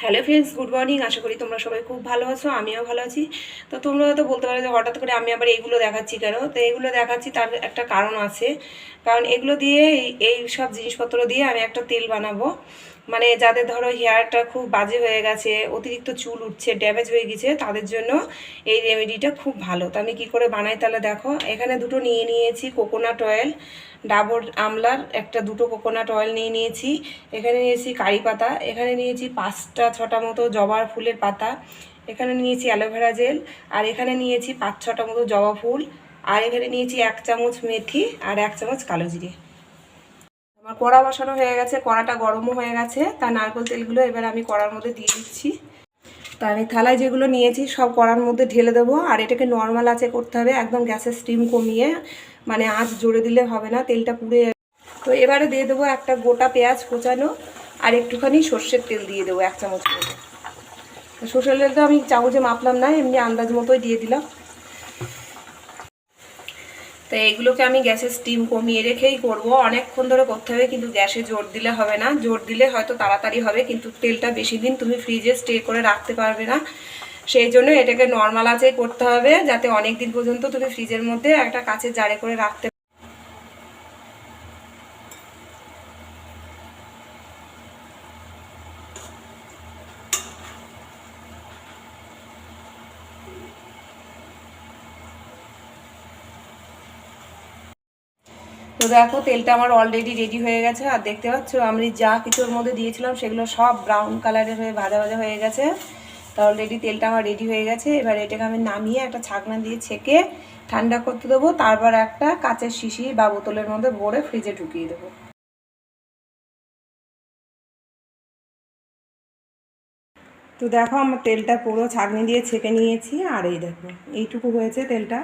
Hello friends good morning আশা করি তোমরা সবাই খুব ভালো আছো, আমিও ভালো আছি। তো তোমরা হয়তো বলতে পারো যে হঠাৎ করে আমি আবার এইগুলো দেখাচ্ছি কেন? তো এইগুলো দেখাচ্ছি তার একটা কারণ আছে। কারণ এগুলো দিয়ে এই- এই সব জিনিসপত্র দিয়ে আমি একটা তেল বানাবো। মানে যাদের ধরো হেয়ারটা খুব বাজে হয়ে গেছে, অতিরিক্ত চুল উঠছে ড্যামেজ হয়ে গেছে, তাদের জন্য এই রেমেডিটা খুব ভালো। তো আমি কী করে বানাই তাহলে দেখো, এখানে দুটো নিয়ে নিয়েছি কোকোনাট অয়েল ডাবর আমলার একটা দুটো কোকোনাট অয়েল নিয়ে নিয়েছি। এখানে নিয়েছি কারি পাতা, এখানে নিয়েছি পাঁচটা ছটা মতো জবার ফুলের পাতা। এখানে নিয়েছি অ্যালোভেরা জেল, আর এখানে নিয়েছি পাঁচ ছটা মতো জবা ফুল, আর এখানে নিয়েছি এক চামচ মেথি আর এক চামচ কালো জিরে। আমার কড়া বসানো হয়ে গেছে, কড়াটা গরমও হয়ে গেছে তার নারকেল তেলগুলো এবার আমি কড়ার মধ্যে দিয়ে দিচ্ছি। তো আমি থালায় যেগুলো নিয়েছি সব কড়ার মধ্যে ঢেলে দেবো, আর এটাকে নর্মাল আঁচে করতে হবে, একদম গ্যাসের স্টিম কমিয়ে মানে আঁচ জোরে দিলে হবে না, তেলটা পুড়ে তো এবারে দিয়ে দেবো একটা গোটা পেঁয়াজ কোচানো আর একটুখানি সর্ষের তেল দিয়ে দেবো, এক চামচ তো সর্ষের তেলটা আমি চামচে মাপলাম না, এমনি আন্দাজ মতোই দিয়ে দিলাম। তো এগুলোকে আমি গ্যাসের স্টিম কমিয়ে রেখেই করব। অনেকক্ষণ ধরে করতে হবে, কিন্তু গ্যাসে জোর দিলে হবে না। জোর দিলে হয়তো তাড়াতাড়ি হবে, কিন্তু তেলটা বেশি দিন তুমি ফ্রিজে স্টে করে রাখতে পারবে না। সেই জন্য এটাকে নর্মাল আঁচেই করতে হবে, যাতে অনেক দিন পর্যন্ত তুমি ফ্রিজের মধ্যে একটা কাঁচের জারে করে রাখতে তো দেখো, তেলটা আমার অলরেডি রেডি হয়ে গেছে। আর দেখতে পাচ্ছ, আমি যা কিছুর মধ্যে দিয়েছিলাম সেগুলো সব ব্রাউন কালারের হয়ে, ভাজা ভাজা হয়ে গেছে। তো অলরেডি তেলটা আমার রেডি হয়ে গেছে। এবার এটাকে আমি নামিয়ে একটা ছাকনা দিয়ে ছেঁকে ঠান্ডা করতে দেবো। তারপর একটা কাঁচের শিশি বা বোতলের মধ্যে ভরে ফ্রিজে ঢুকিয়ে দেবো। তো দেখো, আমার তেলটা পুরো ছাঁকনি দিয়ে ছেঁকে নিয়েছি। আর এই দেখো, এইটুকু হয়েছে তেলটা।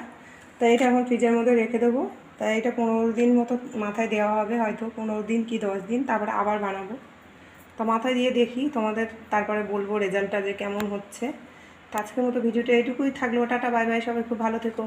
তো এটা এখন ফ্রিজের মধ্যে রেখে দেবো। তাই এটা পনেরো দিন মতো মাথায় দেওয়া হবে, হয়তো পনেরো দিন কি দশ দিন, তারপরে আবার বানাবো। তো মাথায় দিয়ে দেখি তোমাদের, তারপরে বলব রেজাল্টটা যে কেমন হচ্ছে। তো আজকের মতো ভিডিওটা এইটুকুই থাকল, টাটা, বাই বাই, সবাই খুব ভালো থেকো।